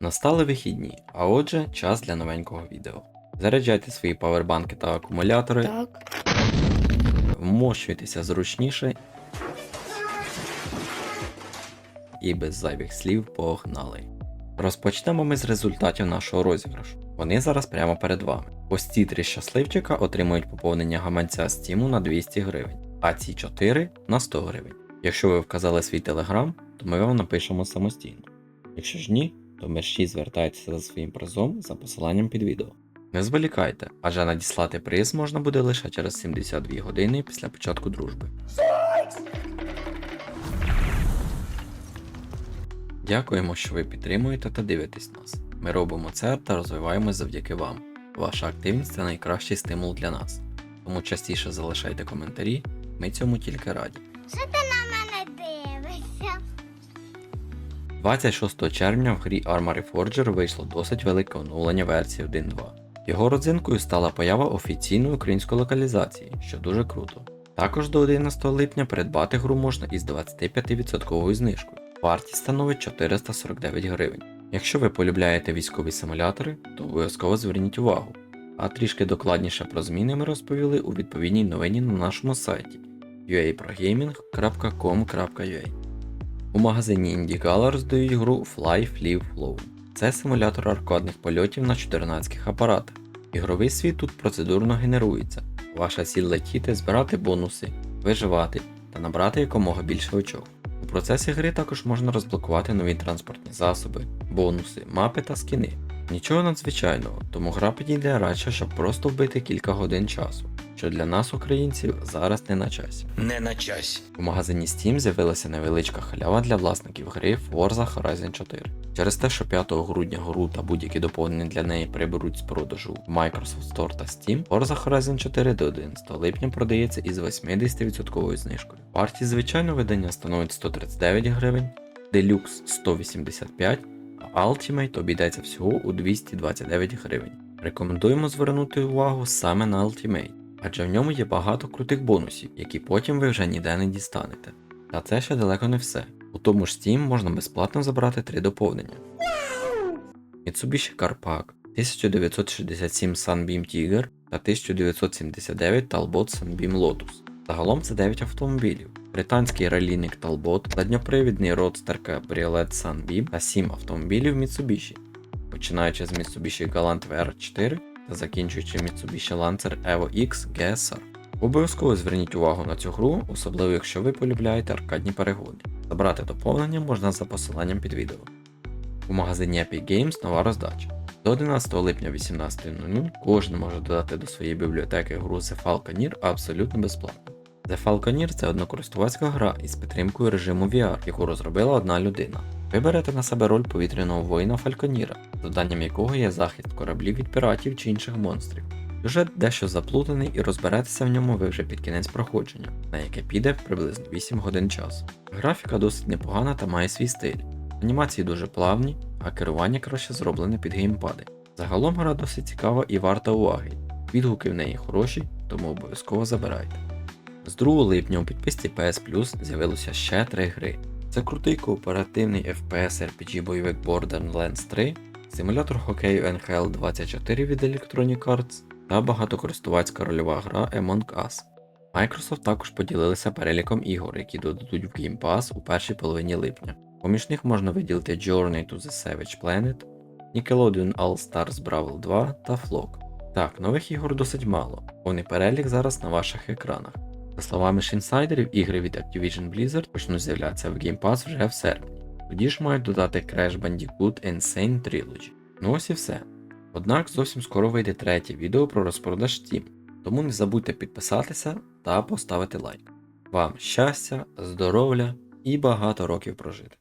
Настали вихідні, а отже, час для новенького відео. Заряджайте свої павербанки та акумулятори, Так. вмощуйтеся зручніше і без зайвих слів погнали. Розпочнемо ми з результатів нашого розіграшу. Вони зараз прямо перед вами. Ось ці три щасливчика отримують поповнення гаманця Стіму на 200 гривень, а ці 4 на 100 гривень. Якщо ви вказали свій телеграм, то ми вам напишемо самостійно. Якщо ж ні, то мерщі звертайтеся за своїм призом за посиланням під відео. Не зволікайте, адже надіслати приз можна буде лише через 72 години після початку дружби. Дякуємо, що ви підтримуєте та дивитесь нас. Ми робимо це та розвиваємось завдяки вам. Ваша активність це найкращий стимул для нас. Тому частіше залишайте коментарі, ми цьому тільки раді. 26 червня в грі Armory Forger вийшло досить велике оновлення версії 1.2. Його родзинкою стала поява офіційної української локалізації, що дуже круто. Також до 11 липня придбати гру можна із 25% знижкою. Вартість становить 449 гривень. Якщо ви полюбляєте військові симулятори, то обов'язково зверніть увагу. А трішки докладніше про зміни ми розповіли у відповідній новині на нашому сайті uaprogaming.com.ua. У магазині IndieGala роздають гру Fly Flee Flow. Це симулятор аркадних польотів на 14 апаратах. Ігровий світ тут процедурно генерується. Ваша ціль летіти, збирати бонуси, виживати та набрати якомога більше очок. У процесі гри також можна розблокувати нові транспортні засоби, бонуси, мапи та скіни. Нічого надзвичайного, тому гра підійде радше, щоб просто вбити кілька годин часу, що для нас, українців, зараз не на часі. Не на часі. У магазині Steam з'явилася невеличка халява для власників гри Forza Horizon 4. Через те, що 5 грудня гру та будь-які доповнення для неї приберуть з продажу в Microsoft Store та Steam, Forza Horizon 4 до 11 липня продається із 80% знижкою. Вартість звичайного видання становить 139 гривень, Deluxe 185, а Ultimate обійдеться всього у 229 гривень. Рекомендуємо звернути увагу саме на Ultimate адже в ньому є багато крутих бонусів, які потім ви вже ніде не дістанете. Та це ще далеко не все. У тому ж Steam можна безплатно забрати три доповнення. Mitsubishi Carpac, 1967 Sunbeam Tiger та 1979 Talbot Sunbeam Lotus. Загалом це 9 автомобілів. Британський ралійник Talbot, задньопривідний родстер Cabriolet Sunbeam та 7 автомобілів Mitsubishi, починаючи з Mitsubishi Galant VR4 та закінчуючи Mitsubishi Lancer Evo X GSR. Обов'язково зверніть увагу на цю гру, особливо якщо ви полюбляєте аркадні перегони. Забрати доповнення можна за посиланням під відео. У магазині Epic Games нова роздача. До 11 липня 18.00 кожен може додати до своєї бібліотеки гру The Falconeer абсолютно безплатно. The Falconeer це однокористувацька гра із підтримкою режиму VR, яку розробила одна людина. Ви берете на себе роль повітряного воїна Фальконіра, завданням якого є захист кораблів від піратів чи інших монстрів. Сюжет дещо заплутаний і розберетеся в ньому ви вже під кінець проходження, на яке піде приблизно 8 годин часу. Графіка досить непогана та має свій стиль. Анімації дуже плавні, а керування краще зроблене під геймпади. Загалом гра досить цікава і варта уваги. Відгуки в неї хороші, тому обов'язково забирайте. З 2 липня у підписці PS Plus з'явилося ще три гри. Це крутий кооперативний FPS RPG бойовик Borderlands 3, симулятор хокею NHL 24 від Electronic Arts та багатокористувацька рольова гра Among Us. Microsoft також поділилися переліком ігор, які додадуть в Game Pass у першій половині липня. Поміж них можна виділити Journey to the Savage Planet, Nickelodeon All Stars Brawl 2 та Flock. Так, нових ігор досить мало, повний перелік зараз на ваших екранах. За словами ж інсайдерів, ігри від Activision Blizzard почнуть з'являтися в Game Pass вже в серпні. Тоді ж мають додати Crash Bandicoot Insane Trilogy. Ну ось і все. Однак зовсім скоро вийде третє відео про розпродаж Steam, тому не забудьте підписатися та поставити лайк. Вам щастя, здоров'я і багато років прожити!